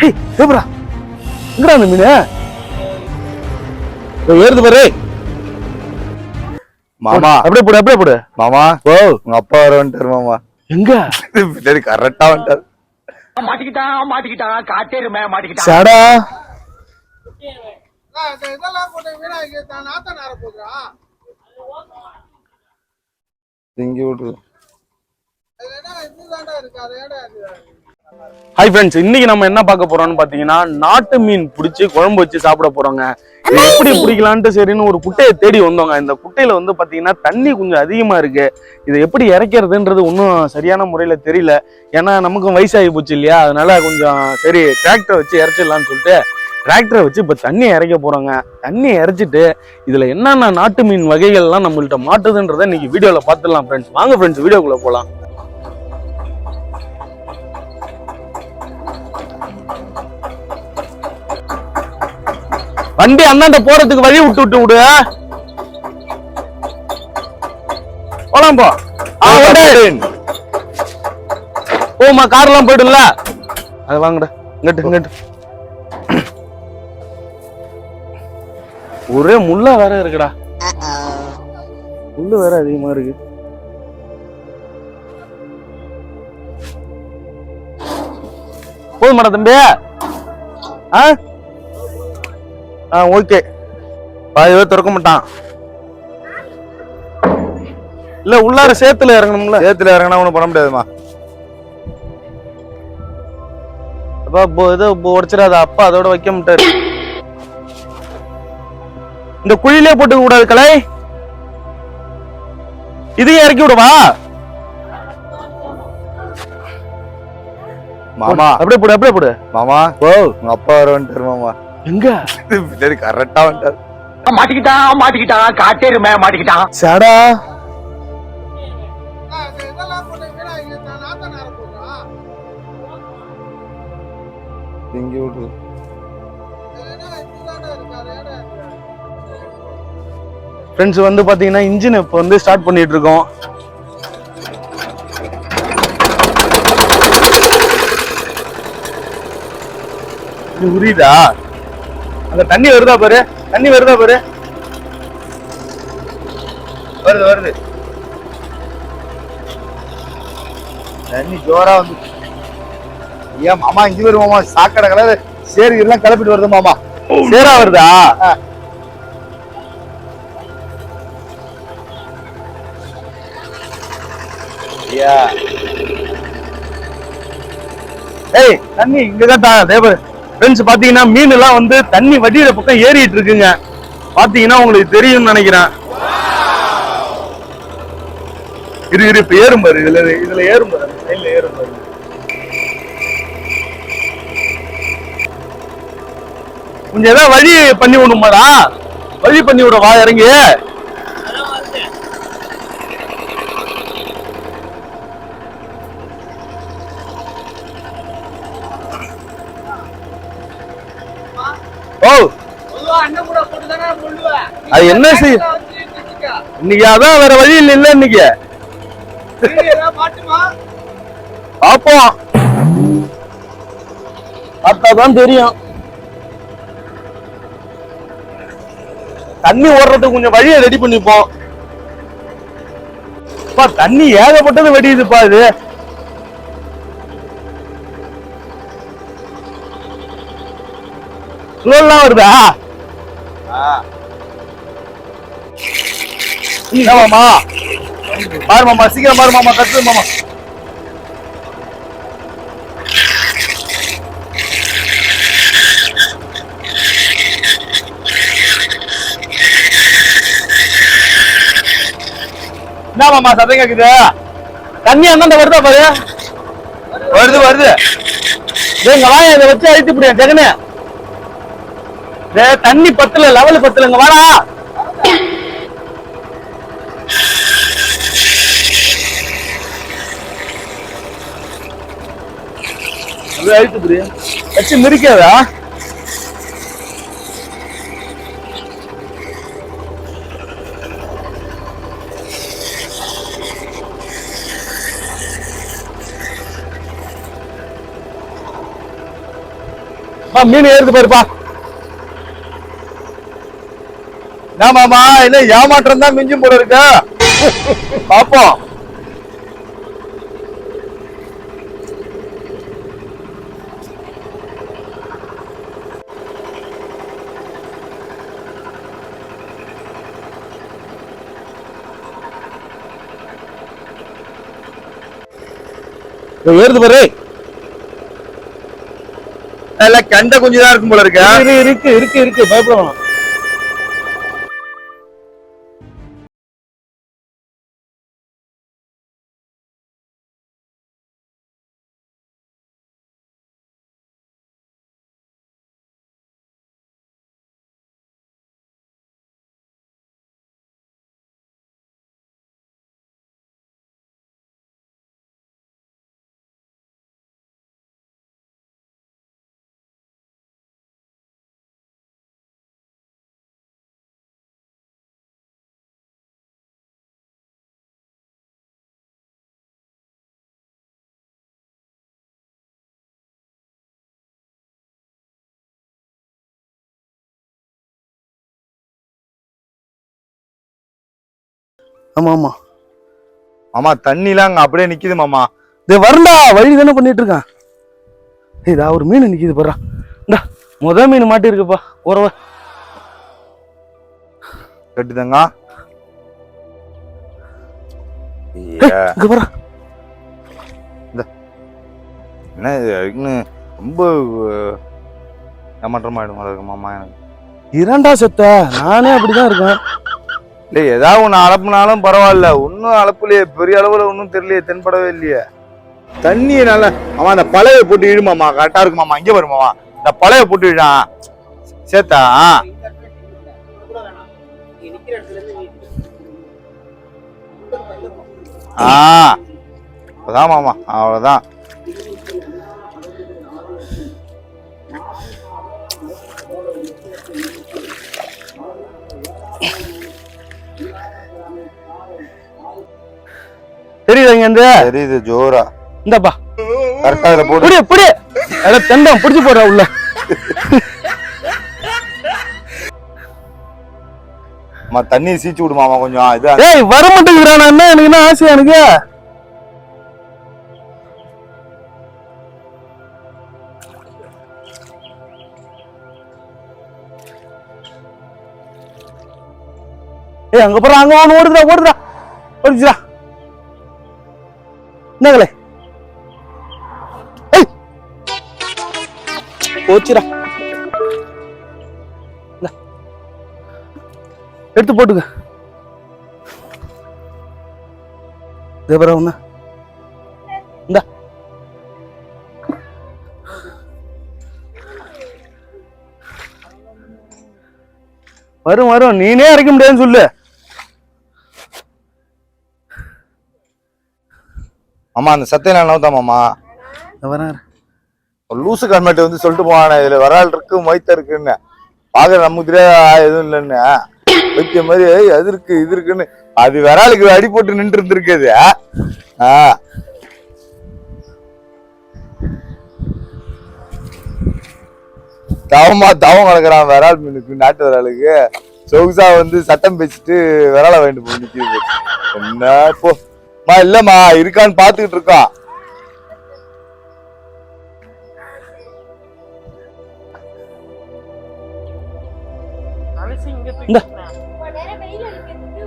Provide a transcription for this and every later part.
Hey தேபரா எங்கடா அந்த மீன்? ஏறுது பாரு. மாமா. அப்படியே போடு அப்படியே போடு. மாமா ஓ உங்க அப்பா வர வந்துட்டாரு மாமா. எங்க? பின்னாடி கரெக்டா வந்துட்டாரு. மாட்டிக்கிட்டான் மாட்டிக்கிட்டான் காட்டேருமே மாட்டிக்கிட்டான் சாடா. இதெல்லாம் போட்டு வீணாக்கி தான் நாத்தம் நேர போகுதுடா திங்கி விட்டுரு அது ஹாய் ஃப்ரெண்ட்ஸ் இன்னைக்கு நம்ம என்ன பார்க்க போறோம்னு பாத்தீங்கன்னா நாட்டு மீன் பிடிச்சி குழம்பு வச்சு சாப்பிட போறோங்க. இது எப்படி பிடிக்கலான்ட்டு சரின்னு ஒரு குட்டையை தேடி வந்தோங்க. இந்த குட்டையில வந்து பாத்தீங்கன்னா தண்ணி கொஞ்சம் அதிகமா இருக்கு. இதை எப்படி இறக்கிறதுன்றது ஒன்றும் சரியான முறையில தெரியல. ஏன்னா நமக்கும் வயசாகி போச்சு இல்லையா? அதனால கொஞ்சம் சரி டிராக்டர் வச்சு இறச்சிடலாம்னு சொல்லிட்டு டிராக்டரை வச்சு இப்போ தண்ணியை இறைக்க போறோங்க. தண்ணியை இறைச்சிட்டு இதுல என்னென்ன நாட்டு மீன் வகைகள்லாம் நம்மள்ட்ட மாட்டுதுன்றதை இன்னைக்கு வீடியோல பார்த்துடலாம் ஃப்ரெண்ட்ஸ் வாங்க ஃப்ரெண்ட்ஸ் வீடியோக்குள்ள போலாம். வண்டி அண்ணாண்ட போறதுக்கு வழி விட்டு விட்டு விடு. போலாம் போ. ஓடு. போம்மா கார்லாம் போயிடும்ல. அது வாங்கடா. இங்கட்டு இங்கட்டு. ஒரே முள்ளா வேற இருக்குடா. முள்ளு வேற அதிகமா இருக்கு. போதுமாடா தம்பி. ஆ? ஆ ஓகே. பாதி பேர் திறக்க மாட்டான். இல்ல உள்ளார சேத்துல இறங்கணும்ல. சேத்துல இறங்கினா ஒண்ணும் பண்ண முடியாதுமா. அப்பா போ ஏதோ உடச்சிடாத. அப்பா அதோட வைக்க மாட்டாரு. இந்த குழியிலே போட்டுக்க கூடாது கலை. இதையும் இறக்கி விடவா மாமா. அப்படியே போடு அப்படியே போடு. மாமா ஓ உங்க அப்பா வர வந்துட்டாரு மாமா? எங்க? பின்னாடி கரெக்டா வந்துட்டாரு மாட்டிக்கிட்டான் மாட்டிக்கிட்டான். காட்டேருமே மாட்டிக்கிட்டான். சாடா. ஏடா இது ஃப்ரெண்ட்ஸ் வந்து பாத்தீங்கன்னா இன்ஜின் இப்போ வந்து ஸ்டார்ட் பண்ணிட்டு இருக்கோம். இது உரியுதா அந்த தண்ணி வருதா பாரு? தண்ணி வருதா பாரு? வருது வருது. தண்ணி ஜோரா வந்து ஏன் மாமா இங்க வரும் மாமா சாக்கடை கலர் சேரி எல்லாம் கிளப்பிட்டு வருது மாமா. சேரா வருதா? ஏய் தண்ணி இங்கதான் தா தேவ ஃப்ரெண்ட்ஸ் பார்த்தீங்கன்னா மீன் எல்லாம் வந்து தண்ணி வடியிற பக்கம் ஏறிட்டு இருக்குங்க. பார்த்தீங்கன்னா உங்களுக்கு தெரியும்னு நினைக்கிறேன். இரு இரு இப்போ ஏறும் பாரு. இதுல இதுல ஏறும் பாரு. சைடில் ஏறும் பாரு. கொஞ்சம் ஏதாவது வழி பண்ணி விடுமாடா வழி பண்ணி விட வா இறங்கி. ஓ. அது என்ன செய் இன்னைக்கு அதான் வேற வழி இல்ல இல்ல இன்னைக்கு. பாப்போம். பார்த்தாதான் தெரியும். தண்ணி ஓடுறதுக்கு கொஞ்சம் வழியை ரெடி பண்ணிப்போம். தண்ணி ஏகப்பட்டது வெடியுதுப்பா இது. சுழல்லாம் வருதா? மாமா? பாரு மாமா சீக்கிரம் பாரு மாமா கட்டு மாமா. என்ன மாமா சத்தம் கேக்குது? தண்ணி அண்ணாண்ட வருதா பாரு? வருது வருது. டேய், இங்க இதை வச்சு அழித்து விடுங்க ஜெகனே. தண்ணி பத்தல லெவல் பத்துலங்க வாடா. அழுத்து புரியா. வச்சு மிரிக்காதா மீன் ஏறுது பாருப்பா. ஆமாமா மாமா என்ன ஏமாற்றம் தான் மிஞ்சும் போல இருக்கு. பாப்போம். ஏறுது பாரு. கண்ட குஞ்சுதான் இருக்கும் போல இருக்கு. இருக்கு இருக்கு இருக்கு பயப்பட ஆமா ஆமா. மாமா தண்ணிலாம் அங்க அப்படியே நிக்குது மாமா. இது வரண்டா வழி தானே பண்ணிட்டு இருக்கான். இதா ஒரு மீன் நிக்குது பாரு இந்தா முத மீன் மாட்டி இருக்குப்பா உறவ கட்டுதங்க. இங்க பாரு என்ன இது இன்னும் ரொம்ப ஏமாற்றமாயிடும் மாமா எனக்கு. இரண்டா செத்த நானே அப்படிதான் இருக்கேன். இல்லை ஏதாவது ஒன்று அளப்புனாலும் பரவாயில்ல. ஒன்றும் அளப்புலையே பெரிய அளவில் ஒன்றும் தெரியலையே தென்படவே இல்லையே. தண்ணி நல்லா அவன் அந்த பழைய போட்டு இழுமாமா கரெக்டாக இருக்குமாமா இங்கே வருமாமா இந்த பழைய போட்டு இழான் சேத்தா ஆ. அதான் மாமா அவ்வளோதான் தெரியுதா இங்க இருந்து தெரியுது ஜோரா. இந்தாப்பா. கரெக்டா இதை போட்டு புடி புடி. அட தெண்டம் புடிச்சு போடுற உள்ள. அம்மா தண்ணி சீச்சு விடுமாமா கொஞ்சம். இது ஏய் வர மாட்டேங்கிறானா என்ன எனக்கு என்ன ஆசையா எனக்கு? ஏய் அங்க போற அங்க ஒண்ணு ஓடுதுடா ஓடுதுடா. ஓடிச்சுடா. என்னங்களே ஏய். போச்சுடா. எடுத்து போட்டுக்க. தேவரா இந்த. வரும் வரும். நீனே அரைக்க முடியாதுன்னு சொல்லு. அம்மா அந்த சத்தியம் நோத்தா மாமா வரேன் ஒரு லூசு கன்மெண்ட் வந்து சொல்லிட்டு போவானே இதுல வரால் இருக்கு மொய்த்த இருக்குன்னு. பாக்குற நமக்கு தெரியாது எதுவும் இல்லைன்னு. வைக்க மாதிரி "ஏய், அது இருக்கு இது இருக்குன்னு. அது விராலுக்கு அடி போட்டு நின்று இருந்திருக்குது ஆ. தவமா தவம் கிடக்குறான் விரால் மீனுக்கு நாட்டு விராலுக்கு. சொகுசா வந்து சட்டம் பேசிட்டு விரால வாங்கிட்டு போய் நிக்குது. என்ன இப்போ மா இல்லம்மா இருக்கான்னு பாத்துக்கிட்டு இருக்கோம் இந்த. நேரம் வெயில் அடிக்கிறதுக்கு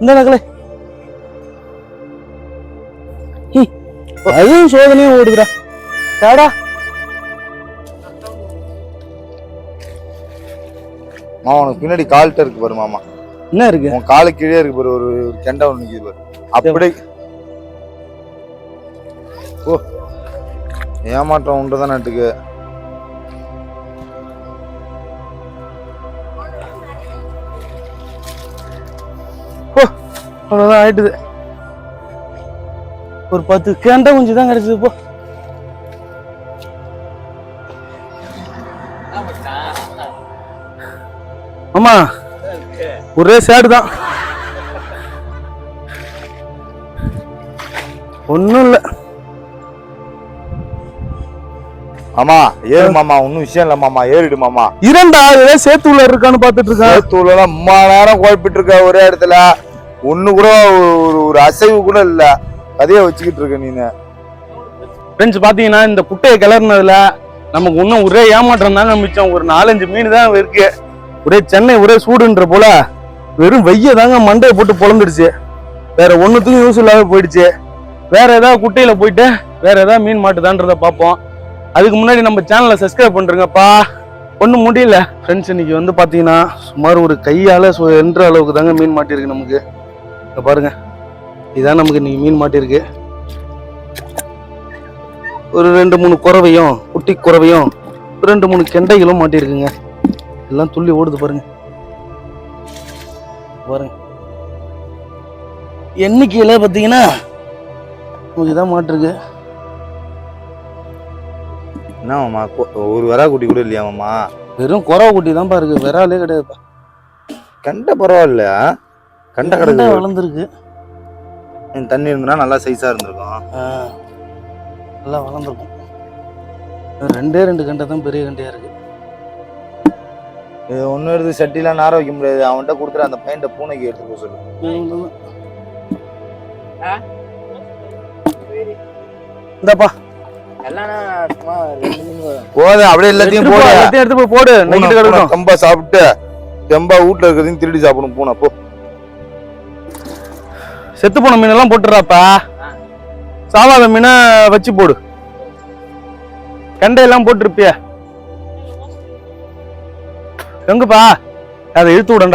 இந்த நகலை. அதுவும் சோதனையும் ஓடுதுடா. டாடா மாமா உனக்கு பின்னாடி கால்கிட்ட இருக்கு பாரு மாமா. என்ன இருக்கு? உன் காலு கீழே இருக்கு பாரு ஒரு ஒரு கெண்டை ஒண்ணு நிக்குது பாரு. அப்படியே ஓ. ஏமாற்றம் உண்டுதான் நாட்டுக்கு போ அவ்வளோதான் ஆயிட்டுது. ஒரு பத்து கேண்டா குஞ்சு தான் கிடைச்சது போ. ஆமா ஒரே சேடு தான். ஒன்றும் இல்லை. மாமா ஏறு மாமா ஒன்னும் விஷயம் இல்ல மாமா ஏறிடு மாமா. இரண்டா ஏதோ சேத்து உள்ள இருக்கான்னு பார்த்துட்டு இருக்கேன் தூளெல்லாம் அம்மா நேரம் குழப்பிட்டு இருக்க ஒரே இடத்துல. ஒன்று கூட ஒரு ஒரு அசைவு கூட இல்லை. கதையை வச்சுக்கிட்டு இருக்க நீனு. ஃப்ரெண்ட்ஸ் பார்த்தீங்கன்னா இந்த குட்டையை கிளறினதுல நமக்கு இன்னும் ஒரே ஏமாற்றம் தாங்க மிச்சம். ஒரு நாலஞ்சு மீன் தான் இருக்கு. ஒரே சென்னை ஒரே சூடுன்ற போல வெறும் வெய்ய தாங்க மண்டையை போட்டு பொழந்துடுச்சு. வேற ஒன்றுத்துக்கும் யூஸ் இல்லாத போயிடுச்சு. வேற ஏதாவது குட்டையில் போயிட்டு வேற ஏதாவது மீன் மாட்டுதான்றத பார்ப்போம் அதுக்கு முன்னாடி நம்ம சேனலை சப்ஸ்கிரைப் பண்ணுறங்கப்பா ஒன்றும் முடியல. ஃப்ரெண்ட்ஸ் இன்னைக்கு வந்து பார்த்தீங்கன்னா சுமார் ஒரு கையால் என்ற அளவுக்கு தாங்க மீன் மாட்டியிருக்கு நமக்கு. இங்க பாருங்க. இதான் நமக்கு இன்னைக்கு மீன் மாட்டியிருக்கு ஒரு ரெண்டு மூணு குறவையும் குட்டி குறவையும் ரெண்டு மூணு கெண்டைகளும் மாட்டியிருக்குங்க எல்லாம் துள்ளி ஓடுது பாருங்க. பாருங்க. எண்ணிக்கையில பார்த்தீங்கன்னா நமக்கு இதான் மாட்டிருக்கு என்ன மாமா கொ- ஒரு வரா குட்டி கூட இல்லையா மாமா வெறும் குறவை குட்டி தான்ப்பா இருக்கு விராலே கிடையாதுப்பா. கண்ட பரவாயில்ல கண்ட கிடக்கு வளர்ந்துருக்கு. தண்ணி இருந்ததுன்னா நல்லா சைஸா இருந்திருக்கும். ஆ, நல்லா வளர்ந்துருக்கும். ரெண்டே ரெண்டு கண்டை தான் பெரிய கண்டையா இருக்கு. இது ஒண்ணு எடுத்து சட்டிலாம் நார வைக்க முடியாது. அவன்கிட்ட கொடுத்துட்டு அந்த பையன்ட்ட பூனைக்கு எடுத்து போக சொல்லு. இந்தாப்பா. போதும் அப்படியே எல்லாத்தையும் போடு எல்லாத்தையும் எடுத்து போய் போடு. கம்பா சாப்பிட்டு தெம்பா வீட்டுல இருக்கிறதையும் திருடி சாப்பிடும் பூனை போ. செத்து போன மீனெல்லாம் போட்டுறாப்பா சாவாத மீனை வச்சு போடு. கண்டையெல்லாம் போட்டிருப்பிய. எங்கப்பா? அதை இழுத்து விடண்டா.